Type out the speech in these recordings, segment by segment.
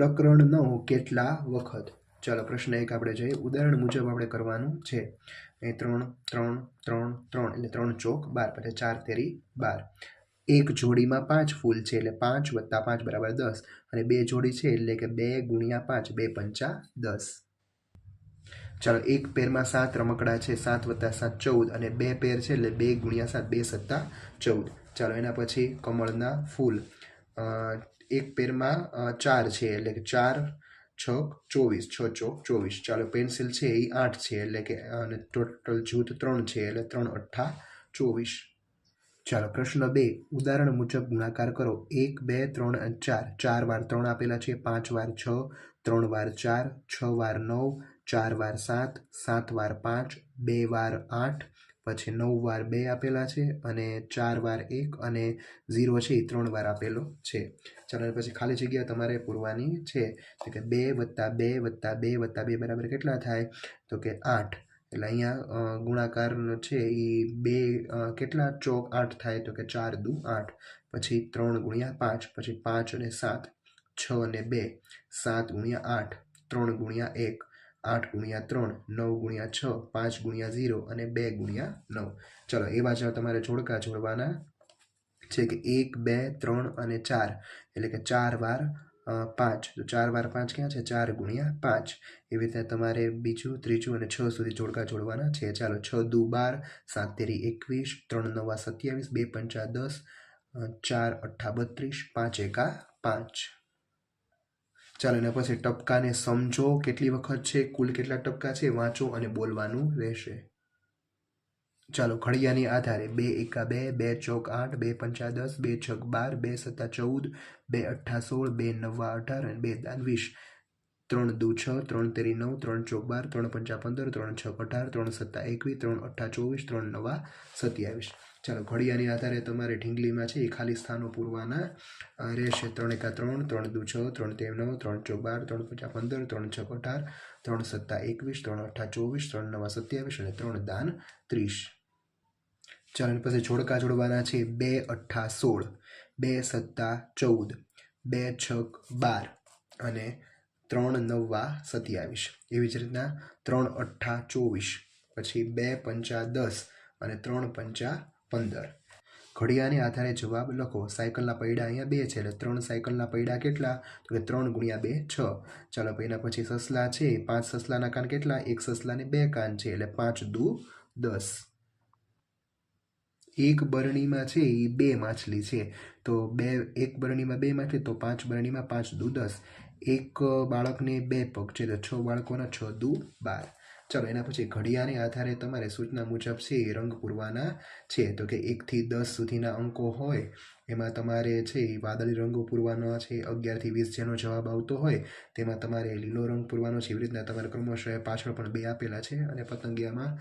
પ્રકરણનો કેટલા વખત? ચાલો, પ્રશ્ન એક આપણે જોઈએ. ઉદાહરણ મુજબ આપણે કરવાનું છે. એ ત્રણ ત્રણ ત્રણ ત્રણ. એટલે ત્રણ ચોક, બાર. પછી ચાર, તેરી, બાર. એક જોડીમાં પાંચ ફૂલ છે, એટલે પાંચ વત્તા પાંચ બરાબર દસ. અને બે જોડી છે, એટલે કે બે ગુણ્યા પાંચ, બે પંચા દસ. ચાલો, એક પેરમાં સાત રમકડા છે, સાત વત્તા સાત ચૌદ. અને બે પેર છે, એટલે બે ગુણ્યા સાત, બે સત્તા ચૌદ. ચાલો, એના પછી કમળના ફૂલ. એક પેરમાં ચાર છે, એટલે કે ચાર છ ચોવીસ, છ ચોક, ચોવીસ. ચાલો, પેન્સિલ છે એ આઠ છે, એટલે કે, અને ટોટલ જૂથ ત્રણ છે, એટલે ત્રણ અઠ્ઠા ચોવીસ. ચાલો, પ્રશ્ન બે. ઉદાહરણ મુજબ ગુણાકાર કરો. એક, બે, ત્રણ ચાર. ચાર વાર ત્રણ આપેલા છે, પાંચ વાર છ, ત્રણ વાર ચાર, છ વાર નવ, ચાર વાર સાત સાત વાર પાંચ, બે વાર આઠ, પછી નવ વાર બે આપેલા છે, અને ચાર વાર એક, અને ઝીરો છે એ ત્રણ વાર આપેલો છે. ચાલો પછી ખાલી જગ્યા તમારે પૂરવાની છે. તો કે બે વત્તા બે વત્તા બે વત્તા બે બરાબર કેટલા થાય? તો કે આઠ. એટલે અહીંયા ગુણાકારનો ગુણાકાર છે એ બે કેટલા ચોક આઠ થાય? તો કે ચાર દુ આઠ. પછી ત્રણ ગુણ્યા પાંચ. પછી પાંચ અને સાત. છ અને બે. સાત ગુણ્યા આઠ. ત્રણ ગુણ્યા એક. આઠ ગુણ્યા ત્રણ. નવ ગુણ્યા છ. પાંચ ગુણ્યા ઝીરો અને બે ગુણ્યા નવ. ચલો, એવા જ તમારે જોડકા જોડવાના છે કે એક, બે, ત્રણ અને ચાર. એટલે કે ચાર વાર પાંચ. તો ચાર વાર પાંચ ક્યાં છે? ચાર ગુણ્યા પાંચ. એવી રીતે તમારે બીજું, ત્રીજું અને છ સુધી જોડકા જોડવાના છે. ચાલો, છ દુ બાર, સાત તેરી એકવીસ, ત્રણ નવા સત્યાવીસ, બે પંચા દસ ચાર અઠ્ઠા બત્રીસ, પાંચ એકા પાંચ. ચાલો, એના પછી ટપકાને સમજો કેટલી વખત છે, કુલ કેટલા ટપકા છે, વાંચો અને બોલવાનું રહેશે. ચાલો ઘડિયાની આધારે બે એકા બે બે ચોક આઠ, બે પંચા દસ, બે છક બાર, બે સત્તા ચૌદ, બે અઠ્ઠા સોળ, બે નવા અઢાર અને બે દાન વીસ ત્રણ દુ છ, ત્રણ તેરી નવ, ત્રણ ચોક બાર, ત્રણ પંચા પંદર, ત્રણ છ અઢાર, ત્રણ સત્તા એકવીસ, ત્રણ અઠ્ઠા ચોવીસ, ત્રણ નવા સત્યાવીસ. ચાલો ઘડિયાની આધારે તમારે ઢીંગલીમાં છે એ ખાલી સ્થાનો પૂરવાના. રહેશે ત્રણ એકા ત્રણ ત્રણ દુ છ, ત્રણ તેર નવ, ત્રણ ચોક બાર, ત્રણ પંચા પંદર, ત્રણ છ અઢાર, ત્રણ સત્તા એકવીસ, ત્રણ અઠ્ઠા ચોવીસ, ત્રણ નવા સત્યાવીસ અને ત્રણ દાન ત્રીસ. ચાલો એના પછી જોડકા જોડવાના છે. બે, અઠ્ઠા, સોળ. બે, સત્તા, ચૌદ. બે, છક, બાર. અને ત્રણ નવા સત્યાવીસ. એવી જ રીતના ત્રણ, અઠ્ઠા, ચોવીસ. પછી બે, પંચા, દસ. અને ત્રણ, પંચા, પંદર. ઘડિયાળને આધારે જવાબ લખો. સાયકલના પૈડા અહીંયા બે છે. એટલે ત્રણ સાયકલના પૈડા કેટલા? તો કે ત્રણ ગુણ્યા બે, છ. ચાલો એના પછી સસલા છે. પાંચ સસલાના કાન કેટલા? એક સસલાને બે કાન છે. એટલે પાંચ દુ દસ. એક બરણીમાં છે એ બે માછલી છે. તો બે, એક બરણીમાં બે માછલી, તો પાંચ બરણીમાં પાંચ દુ દસ એક બાળકને બે પગ છે, તો છ બાળકોના છ દુ બાર ચાલો, એના પછી ઘડિયાળને આધારે તમારે સૂચના મુજબ છે એ રંગ પૂરવાના છે. તો કે એકથી દસ સુધીના અંકો હોય, એમાં તમારે છે એ વાદળી રંગો પૂરવાનો છે, અગિયારથી વીસ જેનો જવાબ આવતો હોય, તેમાં તમારે લીલો રંગ પૂરવાનો છે. એવી રીતના તમારે ક્રમશઃ પાછળ પણ બે આપેલા છે અને પતંગિયામાં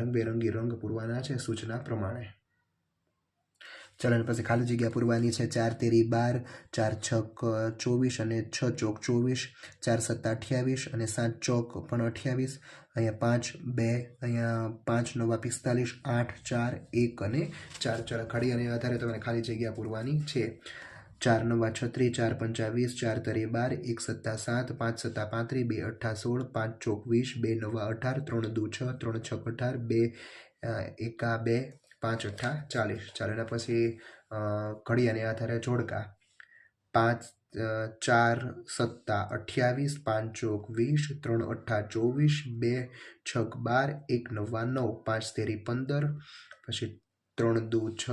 રંગબેરંગી રંગ પૂરવાના છે સૂચના પ્રમાણે. ચાલો એના પછી ખાલી જગ્યા પૂરવાની છે. ચાર તેરી બાર, ચાર છક ચોવીસ અને છ ચોક ચોવીસ, ચાર સત્તા અઠ્યાવીસ અને સાત ચોક પણ અઠ્યાવીસ. અહીંયા પાંચ, બે, અહીંયા પાંચ, નવા પિસ્તાલીસ, આઠ, ચાર, એક અને ચાર. ચાર અને આધારે તમારે ખાલી જગ્યા પૂરવાની છે. ચાર, નવા છત્રીસ ચાર પંચા વીસ ચાર, તરી, બાર, એક, સત્તા, સાત, પાંચ, સત્તા, પાંત્રીસ, બે અઠ્ઠા સોળ, પાંચ, ચોક વીસ, બે, નવા અઢાર, ત્રણ, દુ, છ, ત્રણ છ અઢાર, બે એકા, બે પાંચ અઠ્ઠા ચાલીસ. ચાલો પછી અ, ઘડિયાળને આધારે જોડકા. પાંચ ચાર સત્તા અઠ્યાવીસ પાંચ ચોક વીસ ત્રણ અઠ્ઠા ચોવીસ બે છક બાર એક નવા નવ પાંચ તેરી પંદર પછી ત્રણ દુ છ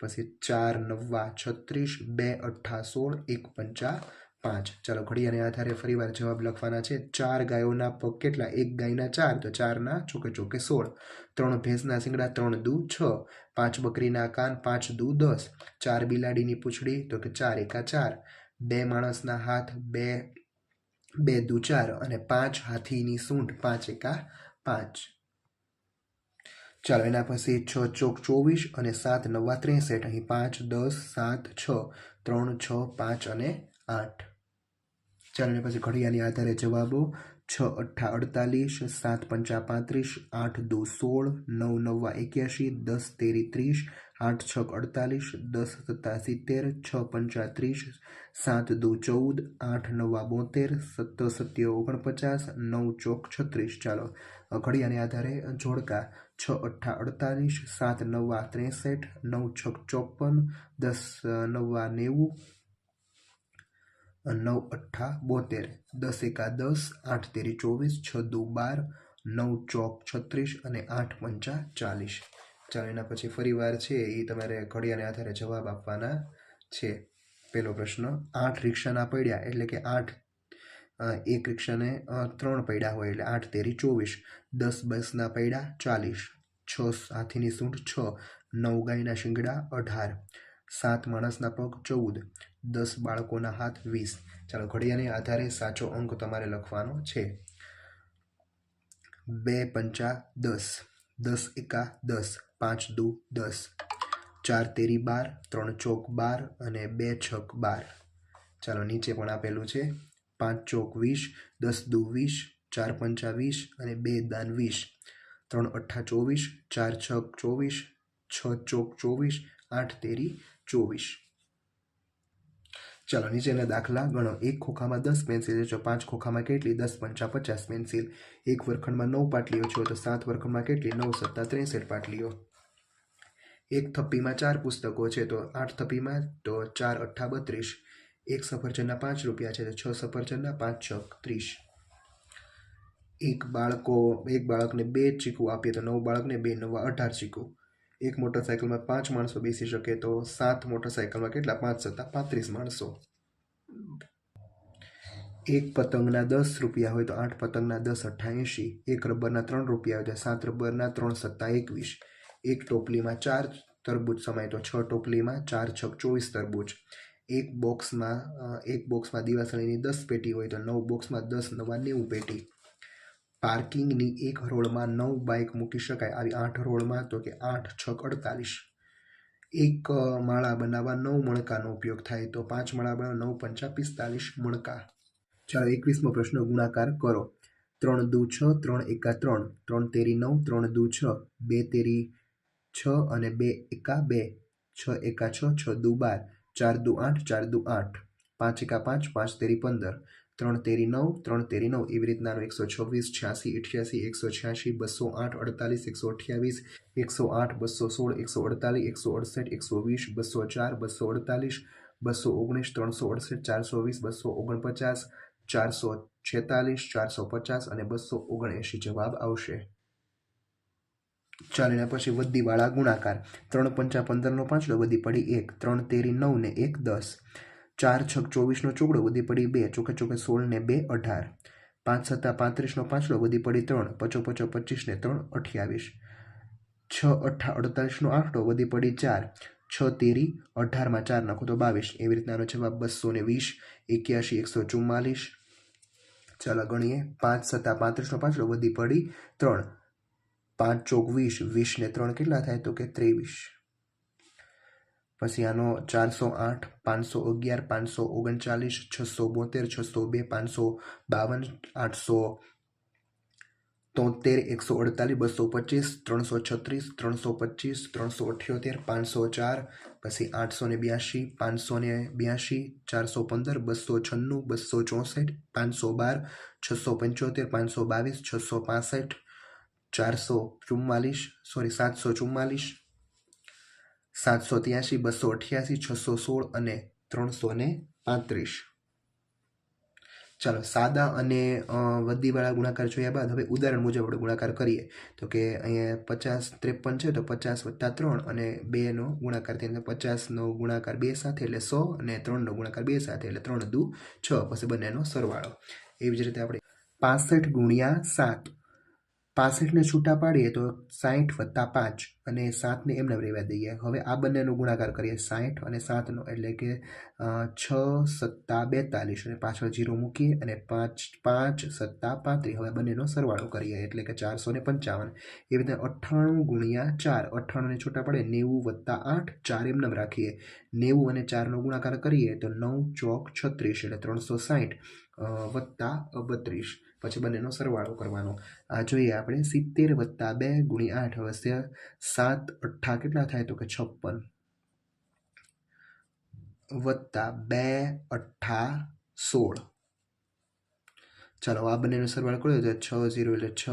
પછી ચાર નવા છત્રીસ બે અઠ્ઠા સોળ એક પંચા પાંચ. ચાલો ઘડિયાને આધારે ફરીવાર જવાબ લખવાના છે. ચાર ગાયોના પગ કેટલા? એક ગાયના ચાર, તો ચારના ચોકે ચોકે સોળ. ત્રણ ભેંસના શિંગડા, ત્રણ દુ છ. પાંચ બકરીના કાન, પાંચ દુ દસ. ચાર બિલાડીની પૂંછડી, તો કે ચાર એકા ચાર. બે માણસના હાથ, બે બે દુ ચાર અને પાંચ હાથીની સૂંઢ, પાંચ એકા પાંચ. ચાલો, એના પછી છ ચોક ચોવીસ અને સાત નવા ત્રેસઠ. અહીં પાંચ, દસ, સાત, છ. ત્રણ, છ, પાંચ અને આઠ. ચાલો એના પછી ઘડિયાળની આધારે જવાબો. છ, અઠ્ઠા, અડતાલીસ, સાત, પંચા, પાંત્રીસ, આઠ, દો, સોળ, નવ, નવા એક્યાસી દસ, તેરી, ત્રીસ, આઠ છક અડતાલીસ, દસ, સત્તા, સિત્તેર, છ, પંચા, ત્રીસ, સાત, દો, ચૌદ, આઠ, નવા બોતેર, સત્તર, સત્ય, ઓગણપચાસ, નવ, ચોક, છત્રીસ. ચાલો ઘડિયાળને આધારે જોડકા. છ, અઠ્ઠા, અડતાલીસ, સાત, નવા ત્રેસઠ, નવ, છક, ચોપન, દસ નવ્વા નવા નેવું નવ અઠ્ઠા બોતેર દસ એકા દસ આઠ તેરી ચોવીસ છ દુ બાર નવ ચોક છત્રીસ અને આઠ પંચા ચાલીસ. ચાલો, એના પછી ફરીવાર છે, એ તમારે ઘડિયાને આધારે જવાબ આપવાના છે. પહેલો પ્રશ્ન, આઠ રિક્ષાના પડ્યા, એટલે કે આઠ એક રિક્ષાને ત્રણ પડ્યા હોય, એટલે આઠ તેરી ચોવીસ, દસ બસના પડ્યા ચાલીસ, છ હાથીની સૂંઢ છ, નવ ગાયના શિંગડા અઢાર સાત માણસના પગ, ચૌદ, દસ બાળકોના હાથ, વીસ. ચાલો ઘડિયાને આધારે સાચો અંક તમારે લખવાનો છે. બે પંચા દસ દસ એકા દસ, પાંચ દુ દસ. ચાર તેરી બાર, ત્રણ ચોક બાર અને બે છક બાર. ચાલો નીચે પણ આપેલું છે. પાંચ ચોક વીસ, દસ દુ વીસ, ચાર પંચા વીસ અને બે દાન વીસ. ત્રણ અઠ્ઠા ચોવીસ, ચાર છક ચોવીસ, છ ચોક ચોવીસ, આઠ તેરી ચોવીસ. ચાલો નીચેના દાખલા ગણો. એક ખોખામાં દસ પેન્સિલ છે પાંચ ખોખામાં કેટલી? દસ પંચા પચાસ પેન્સિલ એક વર્ખંડમાં નવ પાટલીઓ છો, તો સાત વર્ખંડમાં કેટલી? નવ સત્તા ત્રેસઠ પાટલીઓ. એક થપ્પીમાં ચાર પુસ્તકો છે, તો આઠ થપ્પીમાં તો ચાર અઠ્ઠા બત્રીસ. એક સફરજનના પાંચ રૂપિયા છે, તો છ સફરજનના પાંચ છ ત્રીસ. એક બાળકો, એક બાળકને બે ચીકુ આપીએ, તો નવ બાળકને બે નવા અઢાર ચીકુ. એક મોટરસાયકલમાં પાંચ માણસો બેસી શકે તો સાત મોટરસાયકલમાં કેટલા? પાંચ સત્તા પાંત્રીસ માણસો. એક પતંગના દસ રૂપિયા હોય તો આઠ પતંગના દસ અઠ્ઠાએંશી, એક રબરના ત્રણ રૂપિયા હોય તો સાત રબરના ત્રણ સત્તા એકવીસ, એક ટોપલીમાં ચાર તરબૂચ સમાય તો છ ટોપલીમાં ચાર છક ચોવીસ તરબૂચ, એક બોક્સમાં એક બોક્સમાં દિવાસળીની દસ પેટી હોય તો નવ બોક્સમાં દસ નવા નેવું પેટી. પાર્કિંગની એક હરોળમાં નવ બાઇક મૂકી શકાય આવી આઠ હરોળમાં તો કે આઠ છક અડતાલીસ. એક માળા બનાવવા નવ મણકાનો ઉપયોગ થાય તો પાંચ માળા બનાવવા નવ પંચા પિસ્તાલીસ મણકા. ચાલો એકવીસમો પ્રશ્ન, ગુણાકાર કરો. ત્રણ દુ છ, ત્રણ એકા ત્રણ. ત્રણ તેરી નવ, ત્રણ દુ છ. બે તેરી છ અને બે એકા બે. છ એકા છ છ દુ બાર. ચાર દુ આઠ, ચાર દુ આઠ. પાંચ એકા પાંચ પાંચ તેરી પંદર. ત્રણ તેરી નવ, ત્રણ તેરી નવ એવી રીતના એકસો છવ્વીસ, છ્યાસી, અઠ્યાસી, એકસો છ્યાસી, બસો આઠ, અડતાલીસ, એકસો અઠ્યાવીસ, એકસો આઠ, બસો સોળ, એકસો અડતાલીસ, એકસો અડસઠ, એકસો વીસ, બસો ચાર, બસો અડતાલીસ, બસો ઓગણીસ, ત્રણસો અડસઠ, ચારસો વીસ, બસો ઓગણપચાસ, ચારસો છેતાલીસ, ચારસો પચાસ અને બસો ઓગણએંશી જવાબ આવશે. ચાલો પછી વધીવાળા ગુણાકાર. ત્રણ પંચા પંદરનો પાંચડો વધી પડી એક. ત્રણ તેરી નવ ને એક દસ. ચાર છક ચોવીસનો ચોગડો, વધી પડી બે ચોકે ચોકે સોળ ને બે, અઢાર. પાંચ સત્તા પાંત્રીસનો પાંચડો, વધી પડી ત્રણ, પચો પચો પચીસ ને ત્રણ, અઠ્યાવીસ. છ અઠ્ઠા અડતાલીસનો આંકડો, વધી પડી ચાર. છ તેરી, અઢારમાં ચાર નાખો તો બાવીસ. એવી રીતનાનો જવાબ બસો ને વીસ, એક્યાસી, એકસો ચુમ્માલીસ. ચાલો ગણીએ. પાંચ સત્તા પાંત્રીસનો પાછળ વધી પડી ત્રણ. પાંચ ચોક વીસ વીસ ને ત્રણ કેટલા થાય તો કે ત્રેવીસ? પછી આનો ચારસો આઠ, પાંચસો અગિયાર, પાંચસો ઓગણચાલીસ, છસો બોતેર, છસો બે, પાંચસો બાવન, આઠસો તોતેર, એકસો અડતાલીસ, બસો પચીસ, ત્રણસો છત્રીસ, ત્રણસો પચીસ, ત્રણસો અઠ્યોતેર, પાંચસો ચાર, પછી આઠસો ને બ્યાસી, પાંચસો ને બ્યાસી, ચારસો પંદર, બસો છન્નું, બસો ચોસઠ, પાંચસો બાર, છસો પંચોતેર, પાંચસો બાવીસ, છસો પાસઠ, ચારસો ચુમ્માલીસ, સોરી, સાતસો ચુમ્માલીસ સાતસો ત્યાસી બસો અઠ્યાસી છસો સોળ અને ત્રણસો ને પાંત્રીસ. ચાલો, સાદા અને વધીવાળા ગુણાકાર જોયા બાદ હવે ઉદાહરણ મુજબ આપણે ગુણાકાર કરીએ. તો કે અહીંયા પચાસ ત્રેપન છે, તો પચાસ વત્તા ત્રણ અને બેનો ગુણાકાર થઈને પચાસનો ગુણાકાર બે સાથે એટલે સો અને ત્રણનો ગુણાકાર બે સાથે એટલે ત્રણ દુ છ. પછી બંનેનો સરવાળો. એવી જ રીતે આપણે પાસઠ ગુણ્યા સાત. પાસઠને છૂટા પાડીએ તો સાઠ વત્તા પાંચ અને સાતને એમને રહેવા દઈએ. હવે આ બંનેનો ગુણાકાર કરીએ સાઠ અને સાતનો, એટલે કે છ સત્તા બેતાલીસ અને પાછળ જીરો મૂકીએ અને પાંચ પાંચ સત્તા પાંત્રીસ. હવે બંનેનો સરવાળો કરીએ, એટલે કે ચારસો ને પંચાવન. એવી રીતે અઠ્ઠાણું ગુણ્યા ચાર, અઠ્ઠાણુંને છૂટા પડે નેવું વત્તા આઠ, ચાર એમને રાખીએ. નેવું અને ચારનો ગુણાકાર કરીએ તો નવ ચોક છત્રીસ, એટલે ત્રણસો સાઠ વત્તા બત્રીસ. પછી બંનેનો સરવાળો કરવાનો. આ જોઈએ આપણે સિત્તેર વત્તા બે ગુણ્યા આઠ અવશ્ય સાત અઠ્ઠા કેટલા થાય તો કે છપ્પન. વત્તા બે અઠ્ઠા સોળ. ચાલો, આ બંનેનો સરવાળો કર્યો તો છ ઝીરો એટલે છ.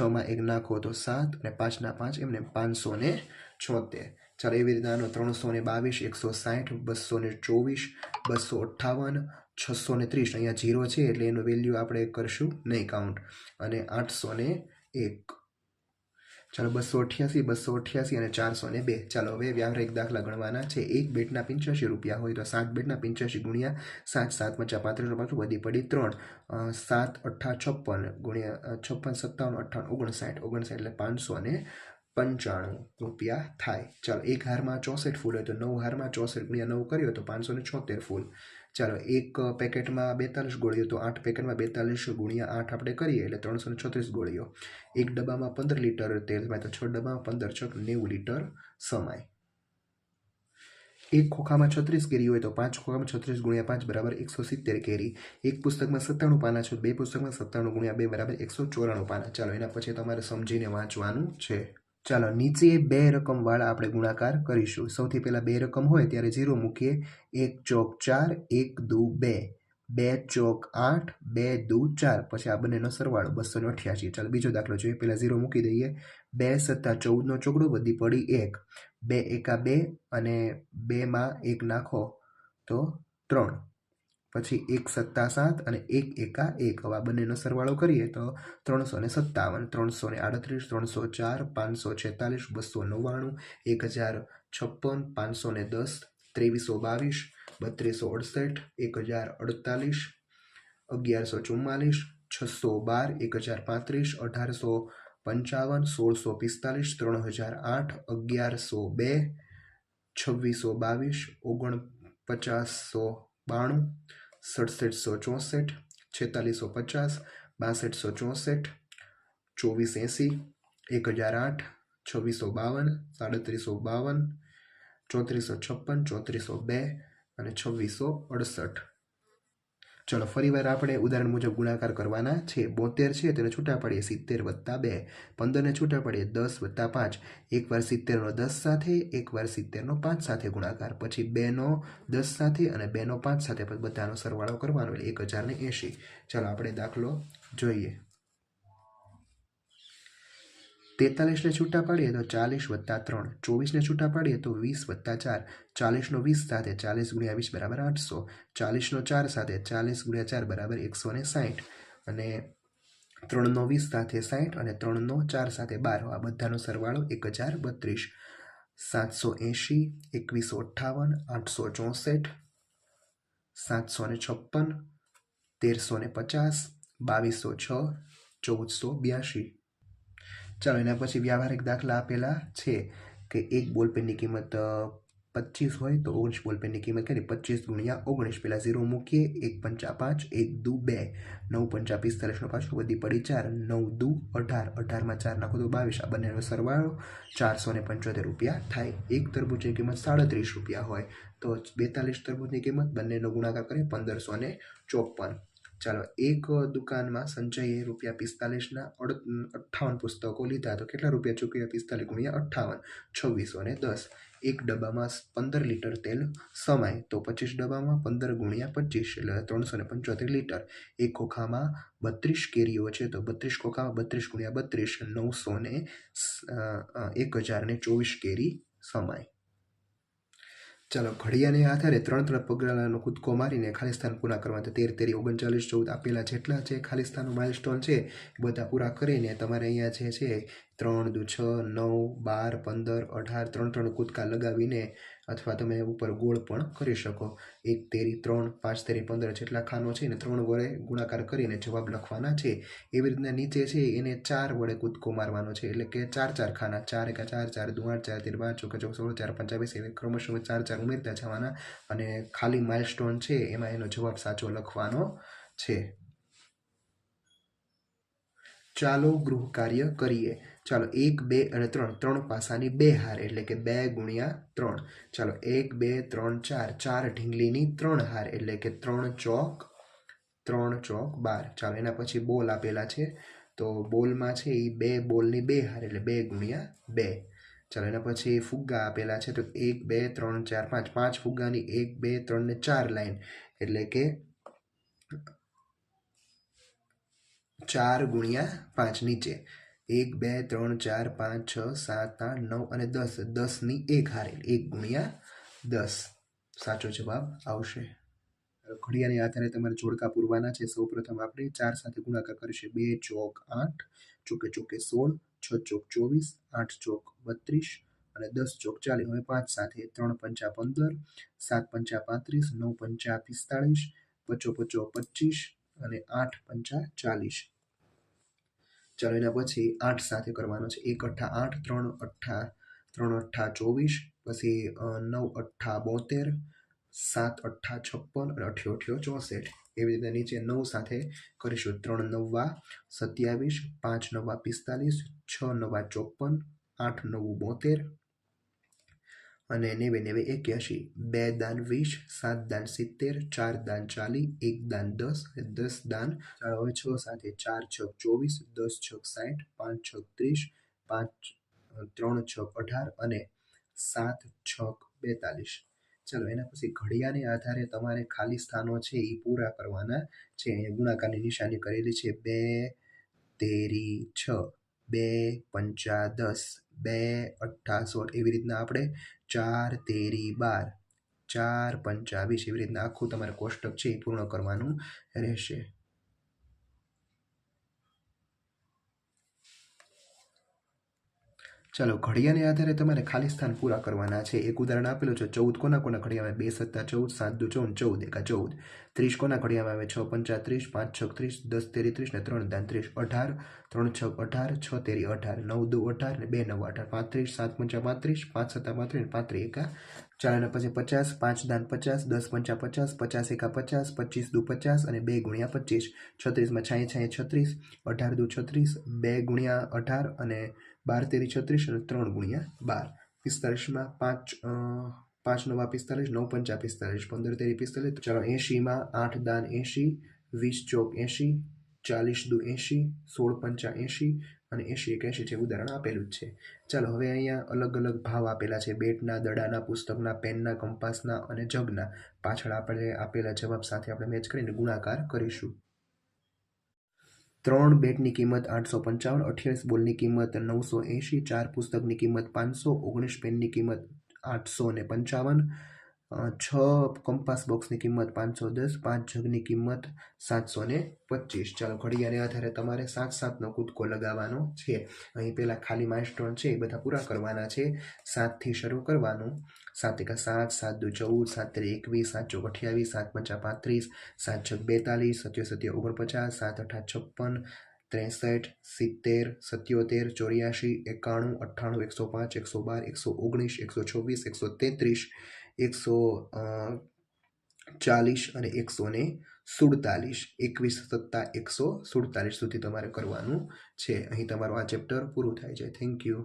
છમાં એક નાખો તો સાત અને પાંચના પાંચ એમને પાંચસો ને છોતેર. ચાલો, એવી રીતે આનો ત્રણસો ને બાવીસ, એકસો સાઠ, બસો ને ચોવીસ, બસો અઠ્ઠાવન છસો ને ત્રીસ, અહીંયા જીરો છે એટલે એનું વેલ્યુ આપણે કરશું નહીં કાઉન્ટ અને આઠસો ને એક. ચાલો બસો અઠ્યાસી બસો અઠ્યાસી અને ચારસો ને બે. ચાલો હવે વ્યવહારિક દાખલા ગણવાના છે. એક બેટના પંચ્યાસી રૂપિયા હોય તો સાત બેટના પંચ્યાસી ગુણ્યા સાત સાત પચાસ પાંત્રીસ પાછું વધી પડી ત્રણ. સાત અઠ્ઠા છપ્પન ગુણ્યા છપ્પન, સત્તાવન અઠ્ઠાવન ઓગણસાઠ. ઓગણસાઠ એટલે પાંચસો ને પંચાણું રૂપિયા થાય. ચાલો એક હારમાં ચોસઠ ફૂલ હોય તો નવ હારમાં ચોસઠ ગુણ્યા નવ કર્યો તો પાંચસો ને છોતેર ફૂલ. ચાલો, એક પેકેટમાં બેતાલીસ ગોળીઓ, તો આઠ પેકેટમાં બેતાલીસ ગુણ્યા આઠ આપણે કરીએ, એટલે ત્રણસો છત્રીસ ગોળીઓ. એક ડબ્બામાં પંદર લીટર તેલમાં તો છ ડબ્બામાં પંદર છક નેવું લીટર સમાય. એક ખોખામાં છત્રીસ કેરી હોય, તો પાંચ ખોખામાં છત્રીસ ગુણ્યા પાંચ બરાબર એકસો સિત્તેર કેરી. એક પુસ્તકમાં સત્તાણું પાના છે, બે પુસ્તકમાં સત્તાણું ગુણ્યા બે બરાબર એકસો ચોરાણું પાના. ચાલો, એના પછી તમારે સમજીને વાંચવાનું છે. ચાલો નીચે બે રકમવાળા આપણે ગુણાકાર કરીશું. સૌથી પહેલાં બે રકમ હોય ત્યારે ઝીરો મૂકીએ. એક ચોક ચાર, એક દુ બે. બે ચોક આઠ, બે દુ ચાર. પછી આ બંનેનો સરવાળો બસો ને અઠ્યાસી. ચાલો બીજો દાખલો જોઈએ. પહેલાં ઝીરો મૂકી દઈએ. બે સત્તા ચૌદનો ચોકડો વધી પડી એક. બે એકા બે અને બેમાં એક નાખો તો ત્રણ. પછી એક સત્તા સાત અને એક એકા એક. હવે આ બંનેનો સરવાળો કરીએ તો ત્રણસો ને સત્તાવન, ત્રણસો ને આડત્રીસ, ત્રણસો ચાર, પાંચસો છેતાલીસ, બસો નવ્વાણું, એક હજાર છપ્પન, પાંચસો ને દસ, ત્રેવીસો બાવીસ, બત્રીસો અડસઠ, એક હજાર અડતાલીસ, અગિયારસો ચુમ્માલીસ, છસો બાર, એક હજાર પાંત્રીસ, અઢારસો પંચાવન, સોળસો પિસ્તાલીસ, ત્રણ હજાર આઠ, અગિયારસો બે, છવ્વીસો બાવીસ ઓગણ પચાસસો બાણું સડસઠસો ચોસઠ છેતાલીસો પચાસ બાસઠસો ચોસઠ ચોવીસ એંસી એક હજાર આઠ છવ્વીસો બાવન સાડત્રીસો બાવન ચોત્રીસો છપ્પન ચોત્રીસો બે અને છવ્વીસો અડસઠ ચલો, ફરીવાર આપણે ઉદાહરણ મુજબ ગુણાકાર કરવાના છે. બોતેર છે, તેને છૂટા પાડીએ સિત્તેર વત્તા બે. પંદરને છૂટા પાડીએ દસ વત્તા પાંચ. એકવાર સિત્તેરનો દસ સાથે, એકવાર સિત્તેરનો પાંચ સાથે ગુણાકાર. પછી બેનો દસ સાથે અને બેનો પાંચ સાથે બધાનો સરવાળો કરવાનો એટલે એક હજારને એંશી. ચાલો, આપણે દાખલો જોઈએ. તેતાલીસને છૂટા પાડીએ તો ચાલીસ વત્તા ત્રણ. ચોવીસને છૂટા પાડીએ તો વીસ વત્તા ચાર. ચાલીસનો વીસ સાથે ચાલીસ ગુણ્યા વીસ બરાબર આઠસો. ચાલીસનો ચાર સાથે ચાલીસ ગુણ્યા ચાર બરાબર એકસો ને સાઠ અને ત્રણનો વીસ સાથે સાઠ અને ત્રણનો ચાર સાથે બાર. આ બધાનો સરવાળો એક હજાર બત્રીસ. સાતસો એંશી, એકવીસો અઠ્ઠાવન, આઠસો ચોસઠ, સાતસો ને છપ્પન, તેરસો ને પચાસ, બાવીસો છ, ચૌદસો બ્યાસી ચાલો, એના પછી વ્યવહારિક દાખલા આપેલા છે કે એક બોલપેનની કિંમત પચીસ હોય તો ઓગણીસ બોલપેનની કિંમત કરી, પચીસ ગુણ્યા ઓગણીસ પહેલાં ઝીરો મૂકીએ, એક પંચા પાંચ, એક દુ બે, નવ પંચા પિસ્તાલીસનો પાછો બધી પડી ચાર, નવ દુ અઢાર, અઢારમાં ચાર નાખો તો બાવીસ, આ બંનેનો સરવાળો ચારસો ને પંચોતેર રૂપિયા થાય. એક તરબૂચની કિંમત સાડત્રીસ રૂપિયા હોય તો બેતાલીસ તરબૂચની કિંમત બંનેનો ગુણાકાર કરીએ, પંદરસો ને ચોપન. ચાલો, એક દુકાનમાં સંજયે રૂપિયા પિસ્તાલીસના અડ, અઠ્ઠાવન પુસ્તકો લીધા. તો કેટલા રૂપિયા ચૂક્યા? પિસ્તાલીસ ગુણ્યા અઠ્ઠાવન, છવ્વીસો ને દસ. એક ડબ્બામાં પંદર લીટર તેલ સમાય, તો પચીસ ડબ્બામાં પંદર ગુણ્યા પચીસ, એટલે ત્રણસો ને પંચોતેર લીટર. એક ખોખામાં બત્રીસ કેરીઓ છે, તો બત્રીસ ખોખામાં બત્રીસ ગુણ્યા બત્રીસ, નવસો ને એક હજાર ને ચોવીસ કેરી સમાય. ચાલો, ઘડિયાળને આધારે ત્રણ ત્રણ પગલાનો કૂદકો મારીને ખાલિસ્તાન પૂરા કરવા તો તેર તેરી ઓગણચાલીસ ચૌદ આપેલા જેટલા છે ખાલી સ્થાનનો માઇલસ્ટોન છે બધા પૂરા કરીને તમારે અહીંયા જે છે ત્રણ દુ છ નવ બાર પંદર અઢાર ત્રણ ત્રણ કૂદકા લગાવીને અથવા તમે ઉપર ગોળ પણ કરી શકો. એક તેરી ત્રણ, પાંચ તેરી પંદર જેટલા ખાનો છે ને ત્રણ વડે ગુણાકાર કરીને જવાબ લખવાના છે. એવી રીતના નીચે છે એને ચાર વડે કૂદકો મારવાનો છે. એટલે કે ચાર ચાર ખાના, ચાર એકા ચાર ચાર દુ આઠ, ચાર તેર બાર ચોકા, ચોક, સોળ, ચાર, પંચાવીસ એવી ક્રમશઃ ચાર ચાર ઉમેરતા જવાના અને ખાલી માઇલસ્ટોન છે એમાં એનો જવાબ સાચો લખવાનો છે. ચાલો ગૃહ કાર્ય કરીએ. ચાલો એક, બે અને ત્રણ. ત્રણ પાસાની બે હાર એટલે કે બે ગુણ્યા ત્રણ. ચાલો એક, બે, ત્રણ, ચાર. ચાર ઢીંગલીની ત્રણ હાર એટલે કે ત્રણ ચોક ત્રણ ચોક બાર. ચાલો એના પછી બોલ આપેલા છે. તો બોલમાં છે એ બે બોલની બે હાર એટલે બે ગુણ્યા બે. ચાલો એના પછી ફુગ્ગા આપેલા છે તો એક, બે, ત્રણ, ચાર, પાંચ. પાંચ ફુગ્ગાની એક, બે, ત્રણ ને ચાર લાઈન એટલે કે ચાર ગુણ્યા પાંચ નીચે. એક, બે, ત્રણ, ચાર, પાંચ, છ, સાત, આઠ, નવ અને દસ. દસની એક હારે એક ગુણ્યા દસ. સાચો જવાબ આવશે. ઘડિયાળની આધારે તમારે જોડકા પૂરવાના છે. સૌ પ્રથમ આપણે ચાર સાથે ગુણાકાર કરીશું. બે, ચોક, આઠ. ચોકે ચોકે, સોળ. છ, ચોક, ચોવીસ. આઠ, ચોક, બત્રીસ. અને દસ, ચોક, ચાલીસ. હવે પાંચ સાથે. ત્રણ, પંચા, પંદર. સાત, પંચા, પાંત્રીસ. નવ, પંચા, પિસ્તાળીસ. પચો પચો, પચીસ. અને આઠ, પંચા, ચાલીસ. ચાલો એના પછી આઠ સાથે કરવાનો છે. એક અઠ્ઠા આઠ, ત્રણ અઠ્ઠા ત્રણ અઠ્ઠા ચોવીસ, પછી નવ અઠ્ઠા બોતેર, સાત અઠ્ઠા છપ્પન અને અઠ્યો અઠ્યો ચોસઠ. એવી રીતે નીચે નવ સાથે કરીશું. ત્રણ નવવા સત્યાવીસ, પાંચ નવવા પિસ્તાલીસ, છ નવા ચોપન, આઠ નવું બોતેર અને નેવે નેવે એક્યાસી બે દાન વીસ, સાત દાન સિત્તેર, ચાર દાન ચાલી એક દાન દસ દસ દાન હવે છ સાથે ચાર છક ચોવીસ, દસ છક સાઠ, પાંચ છક ત્રીસ, પાંચ ત્રણ છક અઢાર અને સાત છક બેતાલીસ. ચાલો, એના પછી ઘડિયાળને આધારે તમારે ખાલી સ્થાનો છે એ પૂરા કરવાના છે. ગુણાકારની નિશાની કરેલી છે. બે, તેરી, છ. બે, પંચા દસ. બે અઠ્ઠા એવી રીતના આપણે ચાર, તેરી, બાર. ચાર, પંચા. વીસ એવી રીતના આખું તમારે કોષ્ટક છે એ પૂર્ણ કરવાનું રહેશે. ચાલો ઘડિયાળને આધારે તમારે ખાલી સ્થાન પૂરા કરવાના છે. એક ઉદાહરણ આપેલું છે, ચૌદ કોના કોના ઘડિયામાં બે, સત્તા ચૌદ, સાત દુ ચૌદ ચૌદ, એકા ચૌદ. ત્રીસ કોના ઘડિયાળમાં આવે? છ, પંચા ત્રીસ, પાંચ, છ, ત્રીસ, દસ, તેરી ત્રીસ ને ત્રણ, દાન ત્રીસ, અઢાર. ત્રણ, છ, અઢાર, છ, તેરી, અઢાર. નવ, દુ, અઢાર ને બે, નવ, અઢાર. પાંત્રીસ, સાત, પંચા પાંત્રીસ, પાંચ, સત્તા પાંત્રીસ પાંત્રીસ, એકા. ચાર અને પછી પચાસ, પાંચ, દાન પચાસ, દસ, પંચા પચાસ પચાસ, એકા પચાસ, પચીસ, દુ પચાસ અને બે ગુણ્યા પચીસ. છત્રીસમાં છાંય છાંય, છત્રીસ. અઢાર દુ છત્રીસ, બે ગુણ્યા અઢાર અને બાર, તેરી, છત્રીસ અને ત્રણ ગુણ્યા બાર. પિસ્તાલીસમાં પાંચ પાંચ, નવા પિસ્તાલીસ નવ, પંચા પિસ્તાલીસ પંદર, તેરી પિસ્તાલીસ ચાલો એંશીમાં આઠ, દાન એંશી, વીસ, ચોક એંશી, ચાલીસ, દુ એંશી, સોળ, પંચા એંશી અને એંશી એક એંશી છે ઉદાહરણ આપેલું જ છે. ચાલો હવે અહીંયા અલગ અલગ ભાવ આપેલા છે. બેટના, દડાના, પુસ્તકના, પેનના, કંપાસના અને જગના. પાછળ આપણે આપેલા જવાબ સાથે આપણે મેચ કરીને ગુણાકાર કરીશું. ત્રણ બેટની કિંમત આઠસો પંચાવન, અઠ્યાવીસ બોલની કિંમત નવસો એંશી, ચાર પુસ્તકની કિંમત પાંચસો, ઓગણીસ પેનની કિંમત આઠસો ને પંચાવન છ કંપાસ બોક્સની કિંમત પાંચસો દસ, પાંચ જગની કિંમત સાતસો ને પચીસ. ચાલો, ઘડિયાળને આધારે તમારે સાત સાતનો કૂદકો લગાવવાનો છે. અહીં પહેલાં ખાલી માઇલસ્ટોન છે, એ બધા પૂરા કરવાના છે. સાતથી શરૂ કરવાનું. સાત એકા સાત સાત દુ ચૌદ, સાત તેરી એકવીસ, સાત ચોક અઠ્યાવીસ, સાત પંચા પાંત્રીસ, સાત છ બેતાલીસ, સત્યો સત્ય ઓગણપચાસ, સાત અઠા છપ્પન, ત્રેસઠ, સિત્તેર, સત્યોતેર ચોર્યાસી એકાણું, અઠ્ઠાણું, એકસો પાંચ, એકસો બાર, એકસો ઓગણીસ, એકસો છવ્વીસ, એકસો તેત્રીસ. એકસો ચાલીસ અને એકસો ને સુડતાલીસ. એકવીસ સત્તા એકસો સુડતાલીસ સુધી તમારે કરવાનું છે. અહીં તમારું આ ચેપ્ટર પૂરું થાય છે. Thank you